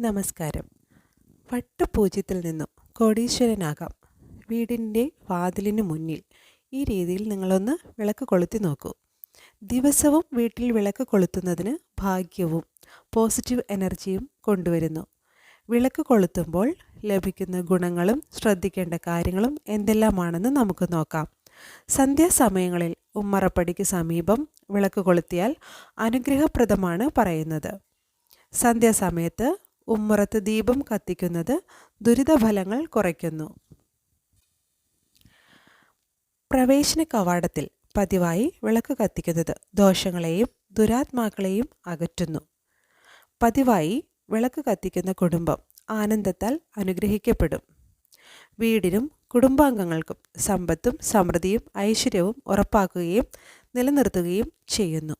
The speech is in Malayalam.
നമസ്കാരം. വട്ടപൂജ്യത്തിൽ നിന്നും കോടീശ്വരനാകാം. വീടിന്റെ വാതിലിന് മുന്നിൽ. ഈ രീതിയിൽ നിങ്ങളൊന്ന് വിളക്ക് കൊളുത്തി നോക്കൂ. ദിവസവും വീട്ടിൽ വിളക്ക് കൊളുത്തുന്നതിന് ഭാഗ്യവും പോസിറ്റീവ് എനർജിയും കൊണ്ടുവരുന്നു. വിളക്ക് കൊളുത്തുമ്പോൾ ലഭിക്കുന്ന ഗുണങ്ങളും ശ്രദ്ധിക്കേണ്ട കാര്യങ്ങളും എന്തെല്ലാമാണെന്ന് നമുക്ക് നോക്കാം. സന്ധ്യാസമയങ്ങളിൽ ഉമ്മറപ്പടിക്ക് സമീപം വിളക്ക് കൊളുത്തിയാൽ അനുഗ്രഹപ്രദമാണ് പറയുന്നത്. സന്ധ്യാസമയത്ത് ഉമ്മറത്ത് ദീപം കത്തിക്കുന്നത് ദുരിതഫലങ്ങൾ കുറയ്ക്കുന്നു. പ്രവേശന കവാടത്തിൽ പതിവായി വിളക്ക് കത്തിക്കുന്നത് ദോഷങ്ങളെയും ദുരാത്മാക്കളെയും അകറ്റുന്നു. പതിവായി വിളക്ക് കത്തിക്കുന്ന കുടുംബം ആനന്ദത്താൽ അനുഗ്രഹിക്കപ്പെടും. വീടിനും കുടുംബാംഗങ്ങൾക്കും സമ്പത്തും സമൃദ്ധിയും ഐശ്വര്യവും ഉറപ്പാക്കുകയും നിലനിർത്തുകയും ചെയ്യുന്നു.